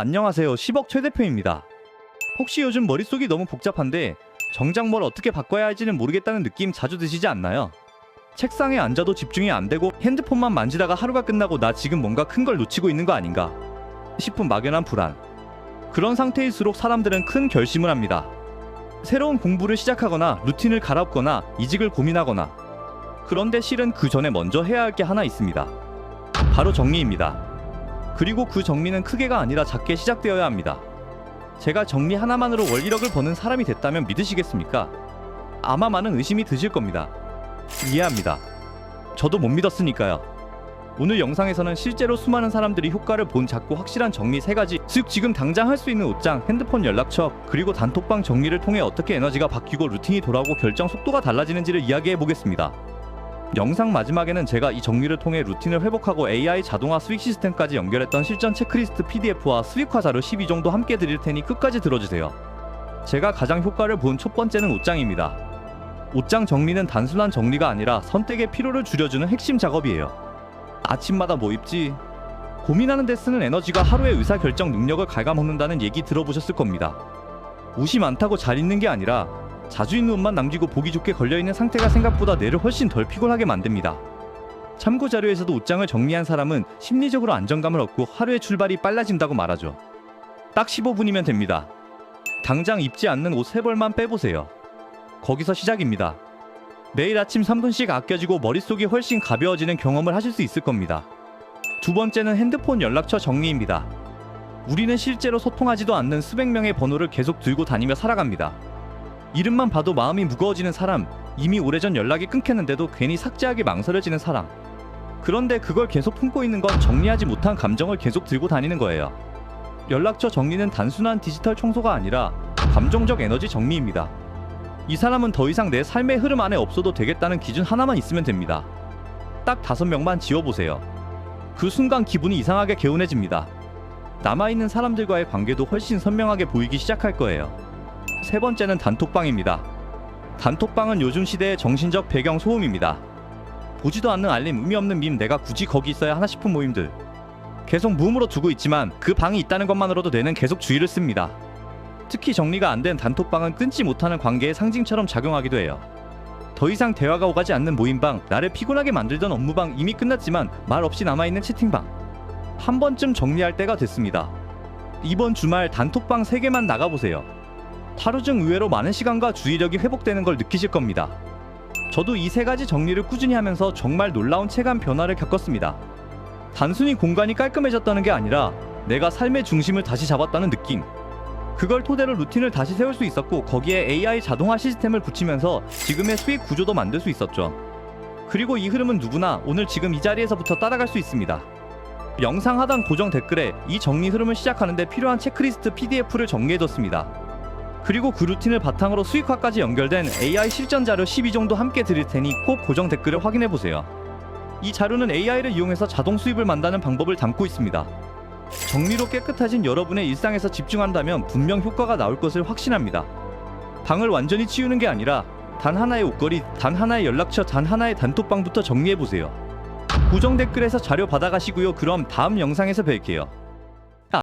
안녕하세요. 10억 최 대표입니다. 혹시 요즘 머릿속이 너무 복잡한데 정작 뭘 어떻게 바꿔야 할지는 모르겠다는 느낌 자주 드시지 않나요? 책상에 앉아도 집중이 안 되고 핸드폰만 만지다가 하루가 끝나고 나 지금 뭔가 큰 걸 놓치고 있는 거 아닌가 싶은 막연한 불안. 그런 상태일수록 사람들은 큰 결심을 합니다. 새로운 공부를 시작하거나 루틴을 갈아엎거나 이직을 고민하거나 그런데 실은 그 전에 먼저 해야 할 게 하나 있습니다. 바로 정리입니다. 그리고 그 정리는 크게가 아니라 작게 시작되어야 합니다. 제가 정리 하나만으로 월 1억을 버는 사람이 됐다면 믿으시겠습니까? 아마 많은 의심이 드실 겁니다. 이해합니다. 저도 못 믿었으니까요. 오늘 영상에서는 실제로 수많은 사람들이 효과를 본 작고 확실한 정리 세 가지, 즉 지금 당장 할 수 있는 옷장, 핸드폰 연락처, 그리고 단톡방 정리를 통해 어떻게 에너지가 바뀌고 루틴이 돌아오고 결정 속도가 달라지는지를 이야기해 보겠습니다. 영상 마지막에는 제가 이 정리를 통해 루틴을 회복하고 AI 자동화 스윅 시스템까지 연결했던 실전 체크리스트 PDF와 스윅화 자료 12종도 함께 드릴 테니 끝까지 들어주세요. 제가 가장 효과를 본 첫 번째는 옷장입니다. 옷장 정리는 단순한 정리가 아니라 선택의 피로를 줄여주는 핵심 작업이에요. 아침마다 뭐 입지? 고민하는 데 쓰는 에너지가 하루의 의사결정 능력을 갉아먹는다는 얘기 들어보셨을 겁니다. 옷이 많다고 잘 입는 게 아니라 자주 입는 옷만 남기고 보기 좋게 걸려있는 상태가 생각보다 뇌를 훨씬 덜 피곤하게 만듭니다. 참고 자료에서도 옷장을 정리한 사람은 심리적으로 안정감을 얻고 하루의 출발이 빨라진다고 말하죠. 딱 15분이면 됩니다. 당장 입지 않는 옷 3벌만 빼보세요. 거기서 시작입니다. 매일 아침 3분씩 아껴지고 머릿속이 훨씬 가벼워지는 경험을 하실 수 있을 겁니다. 두 번째는 핸드폰 연락처 정리입니다. 우리는 실제로 소통하지도 않는 수백 명의 번호를 계속 들고 다니며 살아갑니다. 이름만 봐도 마음이 무거워지는 사람, 이미 오래전 연락이 끊겼는데도 괜히 삭제하기 망설여지는 사람. 그런데 그걸 계속 품고 있는 건 정리하지 못한 감정을 계속 들고 다니는 거예요. 연락처 정리는 단순한 디지털 청소가 아니라 감정적 에너지 정리입니다. 이 사람은 더 이상 내 삶의 흐름 안에 없어도 되겠다는 기준 하나만 있으면 됩니다. 딱 다섯 명만 지워보세요. 그 순간 기분이 이상하게 개운해집니다. 남아있는 사람들과의 관계도 훨씬 선명하게 보이기 시작할 거예요. 세 번째는 단톡방입니다. 단톡방은 요즘 시대의 정신적 배경 소음입니다. 보지도 않는 알림, 의미 없는 밈, 내가 굳이 거기 있어야 하나 싶은 모임들. 계속 무음으로 두고 있지만 그 방이 있다는 것만으로도 뇌는 계속 주의를 씁니다. 특히 정리가 안 된 단톡방은 끊지 못하는 관계의 상징처럼 작용하기도 해요. 더 이상 대화가 오가지 않는 모임방, 나를 피곤하게 만들던 업무방 이미 끝났지만 말 없이 남아있는 채팅방. 한 번쯤 정리할 때가 됐습니다. 이번 주말 단톡방 3개만 나가보세요. 하루 중 의외로 많은 시간과 주의력이 회복되는 걸 느끼실 겁니다. 저도 이 세 가지 정리를 꾸준히 하면서 정말 놀라운 체감 변화를 겪었습니다. 단순히 공간이 깔끔해졌다는 게 아니라 내가 삶의 중심을 다시 잡았다는 느낌. 그걸 토대로 루틴을 다시 세울 수 있었고 거기에 AI 자동화 시스템을 붙이면서 지금의 수익 구조도 만들 수 있었죠. 그리고 이 흐름은 누구나 오늘 지금 이 자리에서부터 따라갈 수 있습니다. 영상 하단 고정 댓글에 이 정리 흐름을 시작하는데 필요한 체크리스트 PDF를 정리해뒀습니다. 그리고 그 루틴을 바탕으로 수익화까지 연결된 AI 실전 자료 12종도 함께 드릴 테니 꼭 고정 댓글을 확인해 보세요. 이 자료는 AI를 이용해서 자동 수입을 만드는 방법을 담고 있습니다. 정리로 깨끗해진 여러분의 일상에서 집중한다면 분명 효과가 나올 것을 확신합니다. 방을 완전히 치우는 게 아니라 단 하나의 옷걸이, 단 하나의 연락처, 단 하나의 단톡방부터 정리해 보세요. 고정 댓글에서 자료 받아가시고요. 그럼 다음 영상에서 뵐게요.